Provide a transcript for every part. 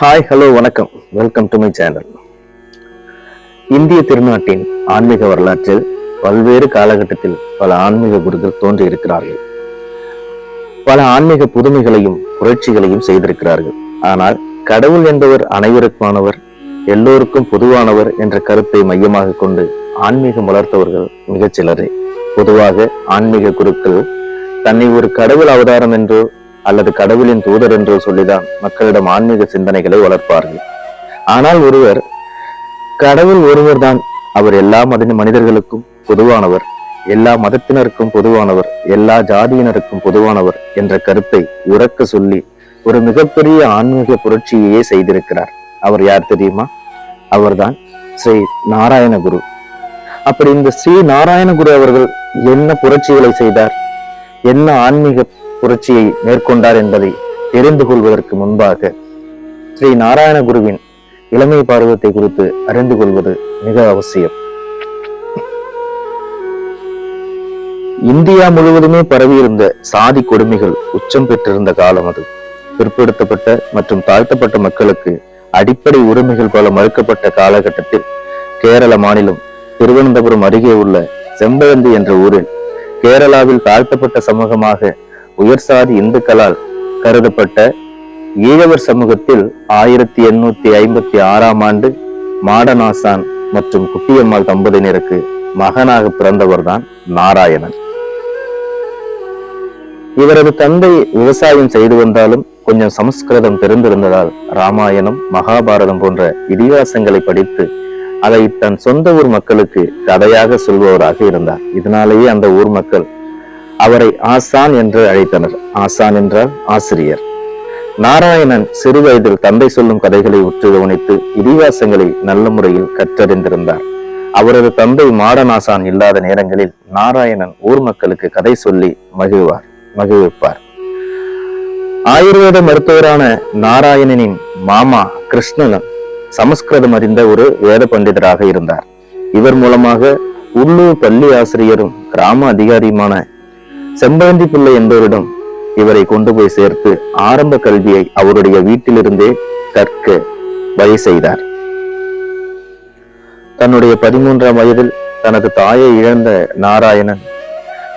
Hi hello வணக்கம். Welcome to my channel இந்திய திருநாட்டின் ஆன்மீக வரலாற்றில் பல்வேறு காலகட்டத்தில் பல ஆன்மீக குருக்கள் தோன்றியிருக்கிறார்கள். பல ஆன்மீக புதுமைகளையும் புரட்சிகளையும் செய்திருக்கிறார்கள். ஆனால் கடவுள் என்பவர் அனைவருக்குமானவர் எல்லோருக்கும் பொதுவானவர் என்ற கருத்தை மையமாக கொண்டு ஆன்மீகம் வளர்த்தவர்கள் மிகச் சிலரே பொதுவாக ஆன்மீக குருக்கள் தன்னை ஒரு கடவுள் அவதாரம் என்றோ அல்லது கடவுளின் தூதர் என்றோ சொல்லிதான் மக்களிடம் ஆன்மீக சிந்தனைகளை வளர்ப்பார்கள். ஆனால் ஒருவர் கடவுள் ஒருவர்தான். அவர் எல்லா மத மனிதர்களுக்கும் பொதுவானவர் எல்லா மதத்தினருக்கும் பொதுவானவர் எல்லா ஜாதியினருக்கும் பொதுவானவர் என்ற கருத்தை உறக்க சொல்லி ஒரு மிகப்பெரிய ஆன்மீக புரட்சியையே செய்திருக்கிறார். அவர் யார் தெரியுமா? அவர்தான் ஸ்ரீ நாராயணகுரு அப்படி இந்த ஸ்ரீ நாராயணகுரு அவர்கள் என்ன புரட்சிகளை செய்தார்? என்ன ஆன்மீக புரட்சியை மேற்கொண்டார் என்பதை தெரிந்து கொள்வதற்கு முன்பாக ஸ்ரீ நாராயண குருவின் இளமை பருவத்தை குறித்து அறிந்து கொள்வது மிக அவசியம். இந்தியா முழுவதுமே பரவியிருந்த சாதி கொடுமைகள் உச்சம் பெற்றிருந்த காலம் அது. பிற்படுத்தப்பட்ட மற்றும் தாழ்த்தப்பட்ட மக்களுக்கு அடிப்படை உரிமைகள் பல மறுக்கப்பட்ட காலகட்டத்தில் கேரள மாநிலம் திருவனந்தபுரம் அருகே உள்ள செம்பழந்தி என்ற ஊரில் கேரளாவில் தாழ்த்தப்பட்ட சமூகமாக உயர் சாதி இந்துக்களால் கருதப்பட்ட ஈழவர் சமூகத்தில் ஆயிரத்தி எண்ணூத்தி ஐம்பத்தி ஆறாம் ஆண்டு மாடநாசான் மற்றும் குட்டியம்மாள் தம்பதியினருக்கு மகனாக பிறந்தவர்தான் நாராயணன். இவரது தந்தை விவசாயம் செய்து வந்தாலும் கொஞ்சம் சமஸ்கிருதம் தெரிந்திருந்ததால் ராமாயணம் மகாபாரதம் போன்ற இதிகாசங்களை படித்து அதை தன் சொந்த ஊர் மக்களுக்கு கதையாக சொல்பவராக இருந்தார். இதனாலேயே அந்த ஊர் மக்கள் அவரை ஆசான் என்று அழைத்தனர். ஆசான் என்றால் ஆசிரியர். நாராயணன் சிறு வயதில் தந்தை சொல்லும் கதைகளை உற்று கவனித்து இதிகாசங்களை நல்ல முறையில் கற்றறிந்திருந்தார். அவரது தந்தை மாடனாசான் இல்லாத நேரங்களில் நாராயணன் ஊர் மக்களுக்கு கதை சொல்லி மகிழ்வார் மகிழ்விப்பார். ஆயுர்வேத மருத்துவரான நாராயணனின் மாமா கிருஷ்ணன் சமஸ்கிருதம் அறிந்த ஒரு வேத பண்டிதராக இருந்தார். இவர் மூலமாக உள்ளூர் பள்ளி ஆசிரியரும் கிராம அதிகாரியுமான செம்பழந்தி பிள்ளை என்பவரிடம் இவரை கொண்டு போய் சேர்த்து ஆரம்ப கல்வியை அவருடைய வீட்டிலிருந்தே கற்க வழி செய்தார். தன்னுடைய பதிமூன்றாம் வயதில் தனது தாயை இழந்த நாராயணன்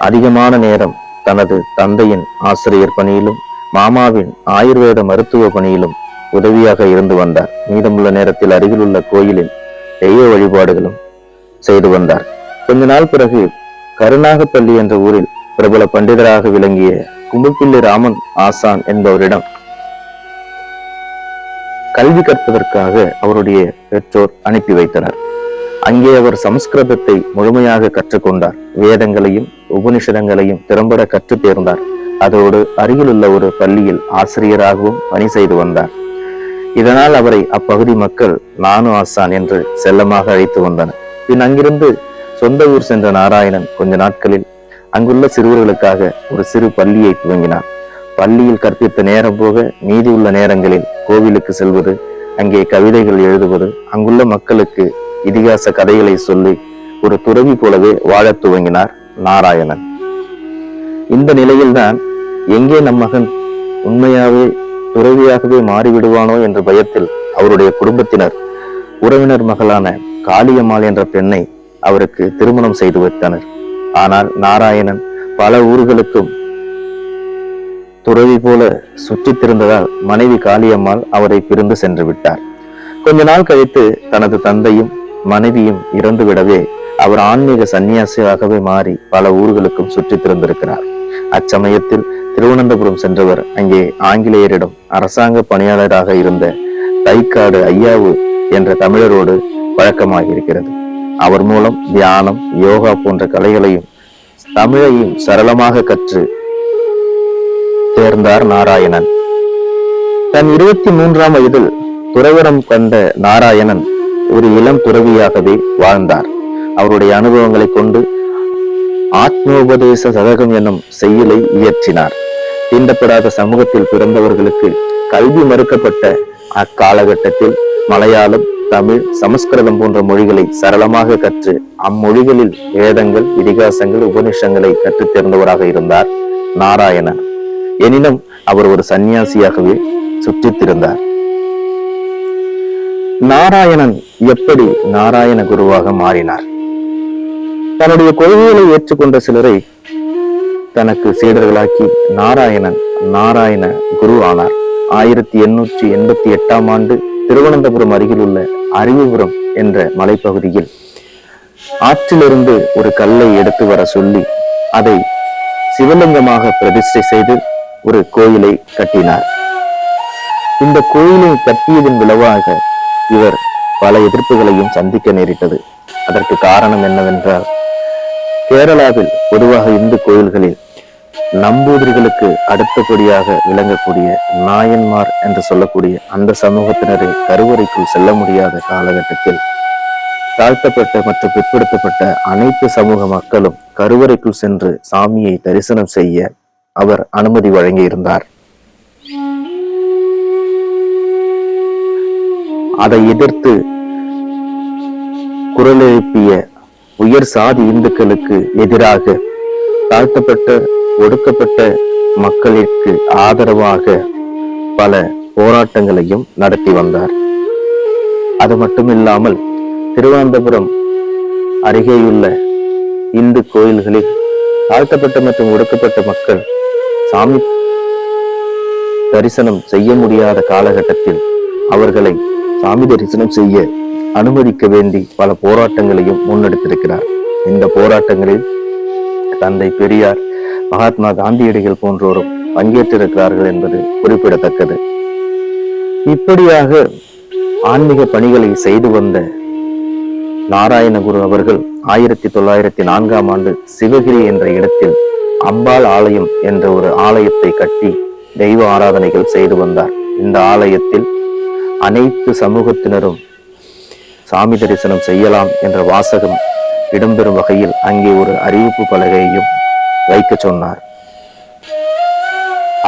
அதிகமான நேரம் தனது தந்தையின் ஆசிரியர் பணியிலும் மாமாவின் ஆயுர்வேத மருத்துவ பணியிலும் உதவியாக இருந்து வந்தார். மீதமுள்ள நேரத்தில் அருகிலுள்ள கோயிலில் தெய்வ வழிபாடுகளும் செய்து வந்தார். கொஞ்ச நாள் பிறகு கருணாகப்பள்ளி என்ற ஊரில் பிரபல பண்டிதராக விளங்கிய கும்பப்பிள்ளி ராமன் ஆசான் என்பவரிடம் கல்வி கற்பதற்காக அவருடைய பெற்றோர் அனுப்பி வைத்தனர். அங்கே அவர் சமஸ்கிருதத்தை முழுமையாக கற்றுக்கொண்டார். வேதங்களையும் உபனிஷதங்களையும் திறம்பட கற்றுத் தேர்ந்தார். அதோடு அருகிலுள்ள ஒரு பள்ளியில் ஆசிரியராகவும் பணி செய்து வந்தார். இதனால் அவரை அப்பகுதி மக்கள் நானு ஆசான் என்று செல்லமாக அழைத்து வந்தனர். பின் அங்கிருந்து சொந்த ஊர் சென்ற நாராயணன் கொஞ்ச நாட்களில் அங்குள்ள சிறுவர்களுக்காக ஒரு சிறு பள்ளியை துவங்கினார் பள்ளியில் கற்பித்த நேரம் போக மீதி உள்ள நேரங்களில் கோவிலுக்கு செல்வது அங்கே கவிதைகள் எழுதுவது அங்குள்ள மக்களுக்கு இதிகாச கதைகளை சொல்லி ஒரு துறவி போலவே வாழத் துவங்கினார் நாராயணன். இந்த நிலையில்தான் எங்கே நம் மகன் உண்மையாவே துறவியாகவே மாறிவிடுவானோ என்ற பயத்தில் அவருடைய குடும்பத்தினர் உறவினர் மகளான காளியம்மாள் என்ற பெண்ணை அவருக்கு திருமணம் செய்து வைத்தனர். ஆனால் நாராயணன் பல ஊர்களுக்கும் துறவி போல சுற்றித் திருந்ததால் மனைவி காளியம்மாள் அவரை பிரிந்து சென்று விட்டார். கொஞ்ச நாள் கழித்து தனது தந்தையும் மனைவியும் இறந்து விடவே அவர் ஆன்மீக சன்னியாசியாகவே மாறி பல ஊர்களுக்கும் சுற்றித் திறந்திருக்கிறார் அச்சமயத்தில் திருவனந்தபுரம் சென்றவர் அங்கே ஆங்கிலேயரிடம் அரசாங்க பணியாளராக இருந்த தைக்காடு ஐயாவு என்ற தமிழரோடு பழக்கமாகியிருக்கிறது. அவர் மூலம் தியானம் யோகா போன்ற கலைகளையும் தமிழையும் சரளமாக கற்று தேர்ந்தார் நாராயணன். தன் இருபத்தி மூன்றாம் வயதில் துறவரம் கண்ட நாராயணன் ஒரு இளம் துறவியாகவே வாழ்ந்தார். அவருடைய அனுபவங்களை கொண்டு ஆத்மோபதேச சதகம் எனும் செயலை இயற்றினார். தீண்டப்படாத சமூகத்தில் பிறந்தவர்களுக்கு கல்வி மறுக்கப்பட்ட அக்காலகட்டத்தில் மலையாளம் தமிழ் சமஸ்கிருதம் போன்ற மொழிகளை சரளமாக கற்று அம்மொழிகளில் வேதங்கள் இதிகாசங்கள் உபநிஷங்களை கற்றுத் தேர்ந்தவராக இருந்தார் நாராயணன். எனினும் அவர் ஒரு சன்னியாசியாகவே சுற்றித்திருந்தார் நாராயணன் எப்படி நாராயண குருவாக மாறினார்? தன்னுடைய கொள்கைகளை ஏற்றுக்கொண்ட சிலரை தனக்கு சீடர்களாக்கி நாராயணன் நாராயண குரு ஆனார். ஆயிரத்தி எண்ணூற்றி எண்பத்தி எட்டாம் ஆண்டு திருவனந்தபுரம் அருகில் உள்ள அறிவுபுரம் என்ற மலைப்பகுதியில் ஆற்றிலிருந்து ஒரு கல்லை எடுத்து வர சொல்லி அதை சிவலிங்கமாக பிரதிஷ்டை செய்து ஒரு கோயிலை கட்டினார். இந்த கோயிலை கட்டியதன் விளைவாக இவர் பல எதிர்ப்புகளையும் சந்திக்க நேரிட்டது. அதற்கு காரணம் என்னவென்றால் கேரளாவில் பொதுவாக இந்து கோயில்களில் நம்பூதிரிகளுக்கு அடுத்தபடியாக விளங்கக்கூடிய நாயன்மார் என்று சொல்லக்கூடிய அந்த சமூகத்தினரை கருவறைக்குள் செல்ல முடியாத காலகட்டத்தில் தாழ்த்தப்பட்ட மற்றும் பிற்படுத்தப்பட்ட அனைத்து சமூக மக்களும் கருவறைக்குள் சென்று சாமியை தரிசனம் செய்ய அவர் அனுமதி வழங்கியிருந்தார். அதை எதிர்த்து குரல் எழுப்பிய உயர் சாதி இந்துக்களுக்கு எதிராக தாழ்த்தப்பட்ட ஒடுக்கப்பட்ட மக்களிற்கு ஆதரவாக பல போராட்டங்களையும் நடத்தி வந்தார். அது மட்டுமில்லாமல் திருவனந்தபுரம் அருகேயுள்ள இந்து கோயில்களில் தாழ்த்தப்பட்ட மற்றும் ஒடுக்கப்பட்ட மக்கள் சாமி தரிசனம் செய்ய முடியாத காலகட்டத்தில் அவர்களை சாமி தரிசனம் செய்ய அனுமதிக்க வேண்டி பல போராட்டங்களையும் முன்னெடுத்திருக்கிறார். இந்த போராட்டங்களில் தந்தை பெரியார் மகாத்மா காந்தியடிகள் போன்றோரும் பங்கேற்றிருக்கிறார்கள் என்பது குறிப்பிடத்தக்கது. இப்படியாக ஆன்மீக பணிகளை செய்து வந்த நாராயணகுரு அவர்கள் ஆயிரத்தி தொள்ளாயிரத்தி நான்காம் ஆண்டு சிவகிரி என்ற இடத்தில் அம்பாள் ஆலயம் என்ற ஒரு ஆலயத்தை கட்டி தெய்வ ஆராதனைகள் செய்து வந்தார். இந்த ஆலயத்தில் அனைத்து சமூகத்தினரும் சாமி தரிசனம் செய்யலாம் என்ற வாசகம் இடம்பெறும் வகையில் அங்கே ஒரு அறிவிப்பு பலகையையும் வைக்க சொன்னார்.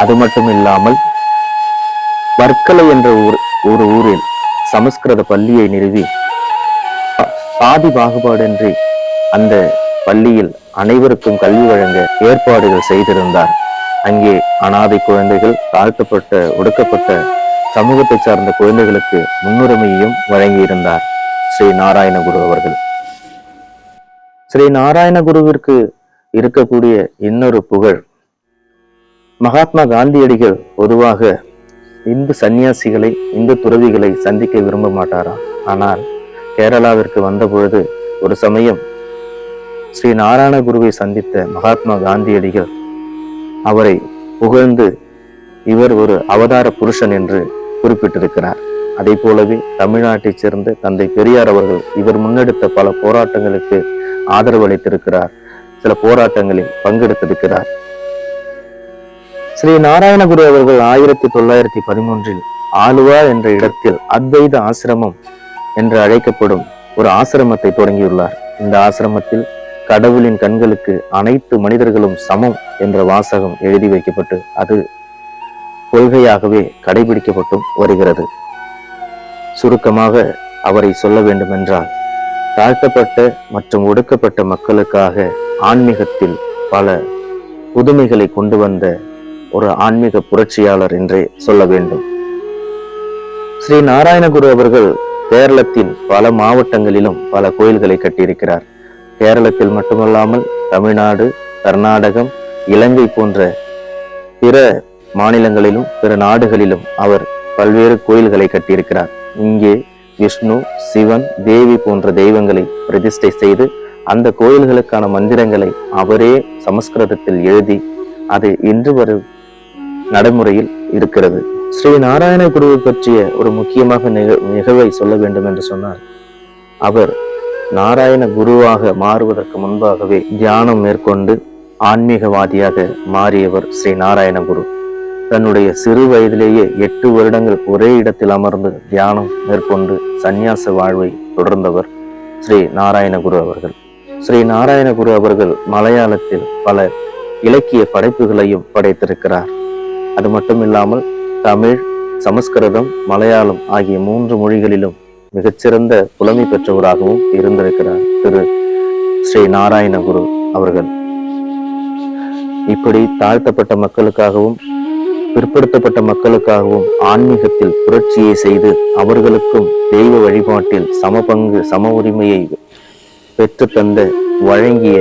அது மட்டும் இல்லாமல் வர்க்கலை என்ற ஊர் ஒரு ஊரில் சமஸ்கிருத பள்ளியை நிறுவி சாதி பாகுபாடின்றி அந்த பள்ளியில் அனைவருக்கும் கல்வி வழங்க ஏற்பாடுகள் செய்திருந்தார். அங்கே அனாதை குழந்தைகள் தாழ்த்தப்பட்ட ஒடுக்கப்பட்ட சமூகத்தை சார்ந்த குழந்தைகளுக்கு முன்னுரிமையையும் வழங்கியிருந்தார் ஸ்ரீ நாராயணகுரு அவர்கள். ஸ்ரீ நாராயணகுருவிற்கு இருக்கக்கூடிய இன்னொரு புகழ். மகாத்மா காந்தியடிகள் பொதுவாக இந்து சன்னியாசிகளை இந்து துறவிகளை சந்திக்க விரும்ப மாட்டாராம். ஆனால் கேரளாவிற்கு வந்தபொழுது ஒரு சமயம் ஸ்ரீ நாராயண குருவை சந்தித்த மகாத்மா காந்தியடிகள் அவரை புகழ்ந்து இவர் ஒரு அவதார புருஷன் என்று குறிப்பிட்டிருக்கிறார். அதே போலவே தமிழ்நாட்டைச் சேர்ந்த தந்தை பெரியார் அவர்கள் இவர் முன்னெடுத்த பல போராட்டங்களுக்கு ஆதரவு அளித்திருக்கிறார். சில போராட்டங்களில் பங்கெடுத்திருக்கிறார். ஸ்ரீ நாராயணகுரு அவர்கள் ஆயிரத்தி தொள்ளாயிரத்தி பதிமூன்றில் ஆலுவா என்ற இடத்தில் அத்வைத ஆசிரமம் என்று அழைக்கப்படும் ஒரு ஆசிரமத்தை தொடங்கியுள்ளார். இந்த ஆசிரமத்தில் கடவுளின் கண்களுக்கு அனைத்து மனிதர்களும் சமம் என்ற வாசகம் எழுதி வைக்கப்பட்டு அது கொள்கையாகவே கடைபிடிக்கப்பட்டும் வருகிறது. சுருக்கமாக அவரை சொல்ல வேண்டுமென்றால் தாழ்த்தப்பட்ட மற்றும் ஒடுக்கப்பட்ட மக்களுக்காக ஆன்மீகத்தில் பல புதுமைகளை கொண்டு வந்த ஒரு ஆன்மீக புரட்சியாளர் என்றே சொல்ல வேண்டும். ஸ்ரீ நாராயணகுரு அவர்கள் கேரளத்தின் பல மாவட்டங்களிலும் பல கோயில்களை கட்டியிருக்கிறார். கேரளத்தில் மட்டுமல்லாமல் தமிழ்நாடு கர்நாடகம் இலங்கை போன்ற பிற மாநிலங்களிலும் பிற நாடுகளிலும் அவர் பல்வேறு கோயில்களை கட்டியிருக்கிறார். இங்கே விஷ்ணு சிவன் தேவி போன்ற தெய்வங்களை பிரதிஷ்டை செய்து அந்த கோயில்களுக்கான மந்திரங்களை அவரே சமஸ்கிருதத்தில் எழுதி அது இன்று வரை நடைமுறையில் இருக்கிறது. ஸ்ரீ நாராயண குருவை பற்றிய ஒரு முக்கியமாக நிக- நிகழ்வை சொல்ல வேண்டும் என்று சொன்னால் அவர் நாராயண குருவாக மாறுவதற்கு முன்பாகவே தியானம் மேற்கொண்டு ஆன்மீகவாதியாக மாறியவர் ஸ்ரீ நாராயண குரு. தன்னுடைய சிறு வயதிலேயே எட்டு வருடங்கள் ஒரே இடத்தில் அமர்ந்து தியானம் மேற்கொண்டு சந்நியாச வாழ்வை தொடர்ந்தவர் ஸ்ரீ நாராயணகுரு அவர்கள். ஸ்ரீ நாராயணகுரு அவர்கள் மலையாளத்தில் பல இலக்கிய படைப்புகளையும் படைத்திருக்கிறார். அது மட்டும் இல்லாமல் தமிழ் சமஸ்கிருதம் மலையாளம் ஆகிய மூன்று மொழிகளிலும் மிகச்சிறந்த புலமை பெற்றவராகவும் இருந்திருக்கிறார் திரு ஸ்ரீ நாராயணகுரு அவர்கள். இப்படி தாழ்த்தப்பட்ட மக்களுக்காகவும் பிற்படுத்தப்பட்ட மக்களுக்காகவும் ஆன்மீகத்தில் புரட்சியை செய்து அவர்களுக்கும் தெய்வ வழிபாட்டில் சம பங்கு சம உரிமையை பெற்று தந்து வழங்கிய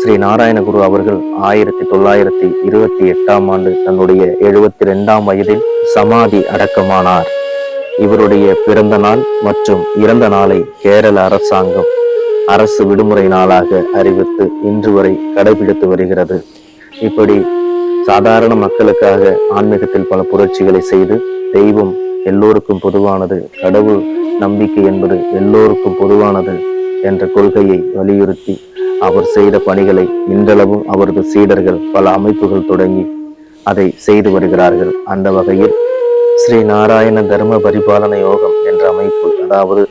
ஸ்ரீ நாராயணகுரு அவர்கள் ஆயிரத்தி தொள்ளாயிரத்தி இருபத்தி எட்டாம் ஆண்டு தன்னுடைய எழுபத்தி ரெண்டாம் வயதில் சமாதி அடக்கமானார். இவருடைய பிறந்த நாள் மற்றும் இறந்த நாளை கேரள அரசாங்கம் அரசு விடுமுறை நாளாக அறிவித்து இன்று வரை கடைபிடித்து வருகிறது. இப்படி சாதாரண மக்களுக்காக ஆன்மீகத்தில் பல புரட்சிகளை செய்து தெய்வம் எல்லோருக்கும் பொதுவானது கடவுள் நம்பிக்கை என்பது எல்லோருக்கும் பொதுவானது என்ற கொள்கையை வலியுறுத்தி அவர் செய்த பணிகளை இன்றளவும் அவரது சீடர்கள் பல அமைப்புகள் தொடங்கி அதை செய்து வருகிறார்கள். அந்த வகையில் ஸ்ரீ நாராயண தர்ம பரிபாலன யோகம் என்ற அமைப்பு அதாவது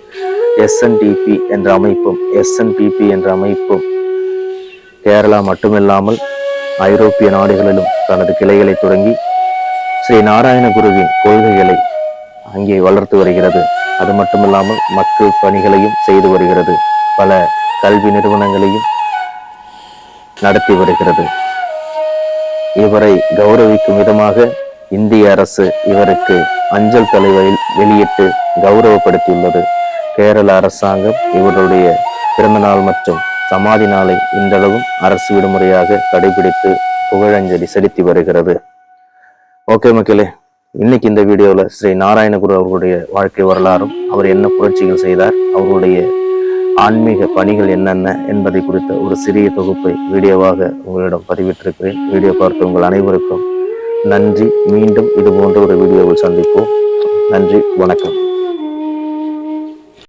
எஸ்என்டிபி என்ற அமைப்பும் எஸ்என்பிபி என்ற அமைப்பும் கேரளா மட்டுமில்லாமல் ஐரோப்பிய நாடுகளிலும் தனது கிளைகளை தொடங்கி ஸ்ரீ நாராயண குருவின் கொள்கைகளை அங்கே வளர்த்து வருகிறது. அது மட்டுமில்லாமல் மக்கள் பணிகளையும் செய்து வருகிறது. பல கல்வி நிறுவனங்களையும் நடத்தி வருகிறது. இவரை கௌரவிக்கும் விதமாக இந்திய அரசு இவருக்கு அஞ்சல் தலைவரில் வெளியிட்டு கௌரவப்படுத்தியுள்ளது. கேரள அரசாங்கம் இவருடைய பிறந்தநாள் மற்றும் சமாதி நாளை இன்றளவும் அரசு விடுமுறையாக கடைபிடித்து புகழஞ்சலி செலுத்தி வருகிறது. ஓகே மக்களே இன்னைக்கு இந்த வீடியோவில் ஸ்ரீ நாராயணகுரு அவர்களுடைய வாழ்க்கை வரலாறும் அவர் என்ன புரட்சிகள் செய்தார் அவருடைய ஆன்மீக பணிகள் என்னென்ன என்பதை குறித்த ஒரு சிறிய தொகுப்பை வீடியோவாக உங்களிடம் பதிவிட்டிருக்கிறேன். வீடியோ பார்த்து உங்கள் அனைவருக்கும் நன்றி. மீண்டும் இது போன்ற ஒரு வீடியோவில் சந்திப்போம். நன்றி. வணக்கம்.